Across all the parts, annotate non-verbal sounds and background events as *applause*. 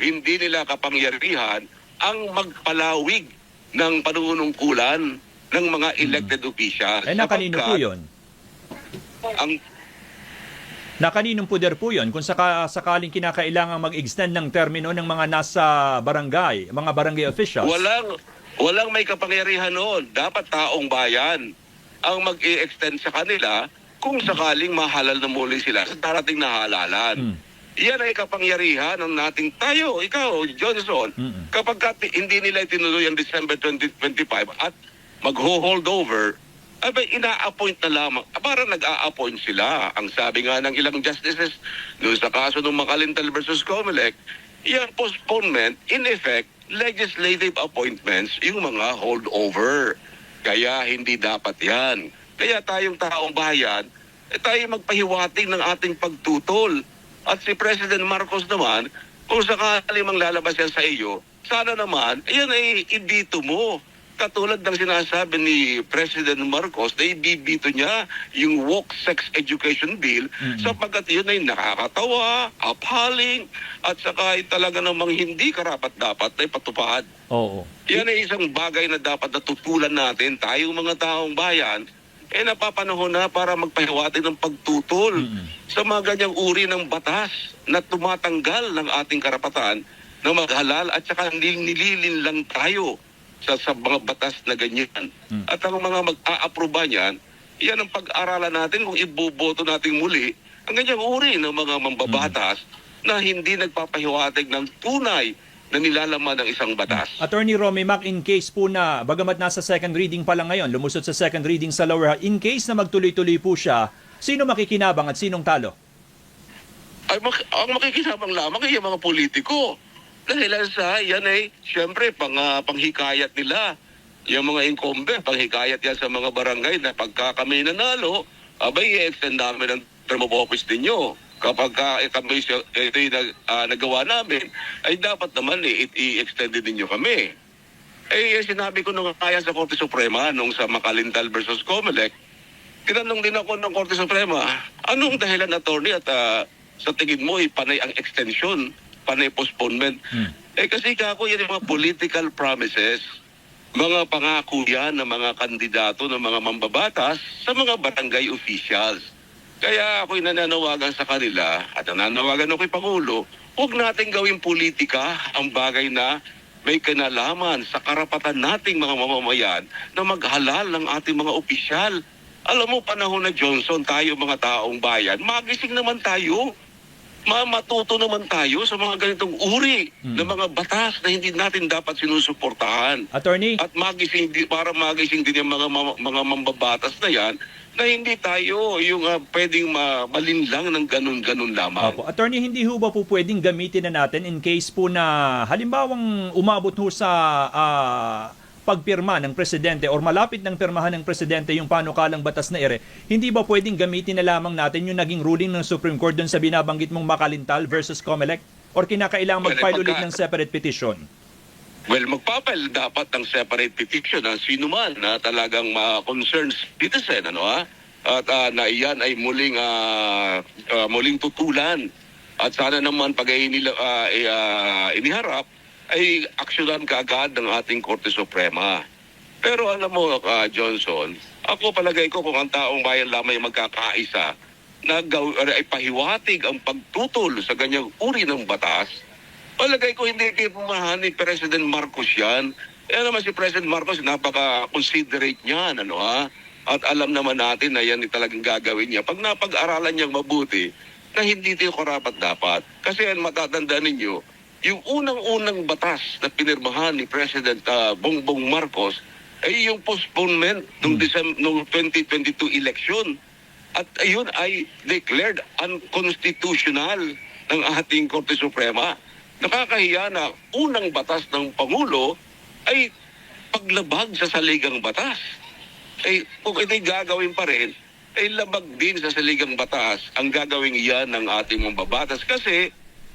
hindi nila kapangyarihan ang magpalawig ng panunungkulan ng mga elected officials. Eh, na kanino po yun? Ang Na kaninong puder po yun? Kung saka, sakaling kinakailangan mag-extend ng termino ng mga nasa barangay, mga barangay officials. Walang walang may kapangyarihan noon. Dapat taong bayan ang mag extend sa kanila kung sakaling mahalal na muli sila sa darating na halalan. Mm. Yan ay kapangyarihan ng nating tayo, ikaw, Johnson. Mm-mm. Kapag ka hindi nila itinuloy ang December 2025 at mag-hold over, abay, ina-appoint na lamang. Ah, Parang nag-a-appoint sila. Ang sabi nga ng ilang justices doon sa kaso ng Makalintal versus Comelec, yung postponement, in effect, legislative appointments, yung mga holdover. Kaya hindi dapat yan. Kaya tayong taong bayan, eh, tayo magpahiwating ng ating pagtutol. At si President Marcos naman, kung sakali mang lalabas yan sa iyo, sana naman, yan ay ibito mo. Katulad ng sinasabi ni President Marcos na ibibito niya yung woke sex education bill Mhm. sapagkat yun ay nakakatawa, appalling, at saka ay talaga namang hindi karapat-dapat na ipatupad. Oo. Yan ay isang bagay na dapat natutulan natin, tayong mga taong bayan, eh napapanahon na para magpahiwatig ng pagtutol Mm-mm. sa mga ganyang uri ng batas na tumatanggal ng ating karapatan na maghalal at saka nililin lang tayo sa, sa mga batas na ganyan. Mm. At ang mga mag-aaproba niyan, yan ang pag-aralan natin kung iboboto natin muli ang ganyang uri ng mga mambabatas na hindi nagpapahiwatig ng tunay na nilalaman ng isang batas. Attorney Romy Mac, in case po na, bagamat nasa second reading pa lang ngayon, lumusot sa second reading sa lower house, in case na magtuloy-tuloy po siya, sino makikinabang at sinong talo? ay mak- ang makikisabang lamang ay yung mga politiko. Dahil sa yan ay, siyempre, pang, ah, panghikayat nila. Yung mga incumbent, panghikayat yan sa mga barangay na pagka kami nanalo, abay, i-extend namin ang term of office ninyo. Kapag ka, eh, kami ito yung nag, ah, nagawa namin, ay dapat naman eh, i-extend din ninyo kami. Eh, yung sinabi ko nung kaya sa Korte Suprema nung sa Makalintal versus Comelec, tinanong din ako ng Korte Suprema, anong dahilan attorney at ah, sa tingin mo ay panay ang extension, panay postponement? Hmm. Eh kasi kako yan yung mga political promises, mga pangako yan ng mga kandidato ng mga mambabatas sa mga barangay officials. Kaya ako'y nananawagan sa kanila at nananawagan ako kay Pangulo, huwag natin gawing politika ang bagay na may kinalaman sa karapatan nating mga mamamayan na maghalal ng ating mga opisyal. Alam mo, panahon na Johnson, tayo mga taong bayan, magising naman tayo. Ma matuto naman tayo sa mga ganitong uri Hmm. ng mga batas na hindi natin dapat sinusuportahan. Attorney? At magising di- para magising din yung mga mga mambabatas na yan na hindi tayo yung ah, pwedeng ma- malinlang ng ganun-ganun lamang. Opo. Attorney, hindi ho ba po pwedeng gamitin na natin in case po na halimbawang umabot ho sa ah, pagpirma ng presidente or malapit ng pirmahan ng presidente yung panukalang batas na ere, hindi ba pwedeng gamitin na lamang natin yung naging ruling ng Supreme Court dun sa binabanggit mong Makalintal versus Comelec? Or kinakailangan mag-file ulit ng separate petition? Well, magpapal dapat ng separate petition ang sino man na talagang ma concerned citizen, ano ha? At ah, na iyan ay muling ah, ah, muling tutulan. At sana naman pag ay nila, ah, eh, ah, iniharap, ay aksyonan kaagad ng ating Korte Suprema. Pero alam mo, ah, Johnson, ako palagay ko kung ang taong bayan lamang ay magkakaisa na gaw, ay pahiwatig ang pagtutol sa ganyang uri ng batas, Palagay ko hindi pipumahan ni President Marcos yan. Eh naman si President Marcos, napaka-considerate niyan, ano ha? At alam naman natin na yan talagang gagawin niya. Pag napag-aralan niyang mabuti, na hindi ito karapat dapat. Kasi yan matatandaan ninyo, yung unang-unang batas na pinirmahan ni President ah, Bongbong Marcos ay yung postponement ng December, nung 2022 election. At ayun ay declared unconstitutional ng ating Korte Suprema. Nakakahiya na unang batas ng Pangulo ay paglabag sa saligang batas. Eh, kung ito'y gagawin pa rin, ay labag din sa saligang batas ang gagawin iyan ng ating mga babatas kasi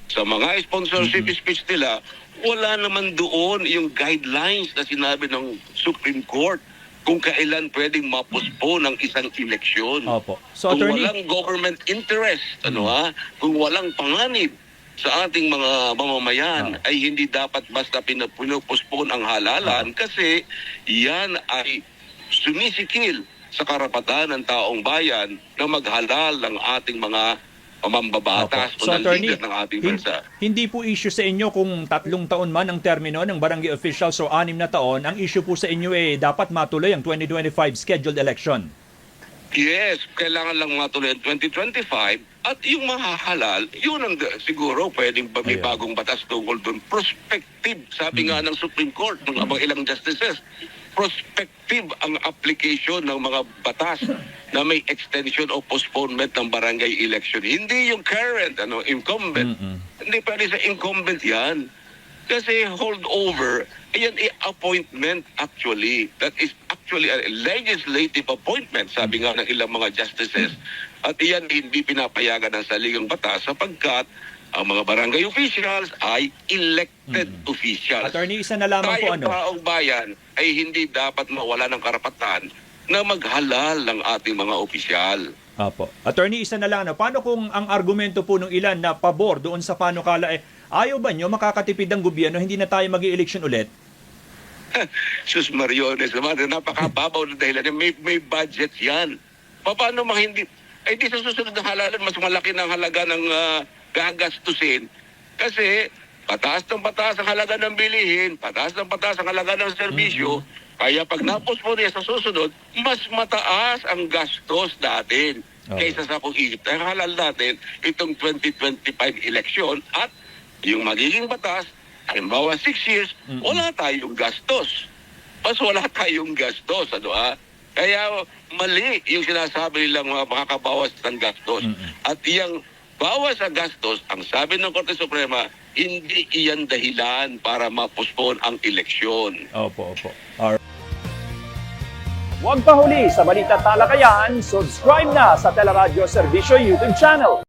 sa mga sponsorship speech nila, wala naman doon yung guidelines na sinabi ng Supreme Court kung kailan pwedeng mapospone ang isang eleksyon. Opo. So, kung attorney, walang government interest, ano ha, kung walang panganib sa ating mga mamamayan Ah. ay hindi dapat basta pinupuspon ang halalan kasi yan ay sumisikil sa karapatan ng taong bayan na maghalal ng ating mga mambabatas Opo. So, o ng attorney, leader ng ating hin- bansa. hindi po issue sa inyo kung tatlong taon man ang termino ng barangay officials o anim na taon. Ang issue po sa inyo eh dapat matuloy ang 2025 scheduled election. Yes, kailangan lang matuloy ang 2025 at yung mahahalal, yun ang siguro pwedeng ba may bagong batas tungkol doon. Prospective, sabi nga ng Supreme Court, ng mga ilang justices, prospective ang application ng mga batas na may extension o postponement ng barangay election. Hindi yung current, ano, incumbent. Mm-mm. Hindi pwede sa incumbent yan. Kasi holdover, ayan ay appointment actually. That is actually a legislative appointment, sabi nga ng ilang mga justices. At iyan hindi pinapayagan ng saligang batas sapagkat ang mga barangay officials ay elected officials. Attorney, isa na lamang po Tayong ano. taong bayan ay hindi dapat mawala ng karapatan na maghalal ng ating mga opisyal. Apo. Attorney, isa na lang. No? Paano kung ang argumento po ng ilan na pabor doon sa panukala eh, ayaw ba nyo makakatipid ang gobyerno, hindi na tayo mag election ulit? *laughs* Sus Mariones naman, napakababaw na dahilan. May, may budget yan. Pa- Paano mga hindi... Ay di sa susunod na halalan, mas malaki na halaga ng ah, gagastusin. Kasi pataas ng pataas ang halaga ng bilihin, pataas ng pataas ang halaga ng serbisyo. Kaya pag napospon niya sa susunod, mas mataas ang gastos natin Oo. kaysa sa kung isip. Ang halal natin itong 2025 election at yung magiging batas, halimbawa 6 years, Mm-mm. wala tayong gastos. Mas wala tayong gastos, ano ah. Kaya mali yung sinasabi nilang mga makakabawas ng gastos. Mm-mm. At yung bawas sa gastos, ang sabi ng Korte Suprema, hindi iyan dahilan para mapospon ang eleksyon. Opo, opo. Alright. Huwag pa huli sa Balita Talakayan, subscribe na sa Teleradyo Servisyo YouTube channel.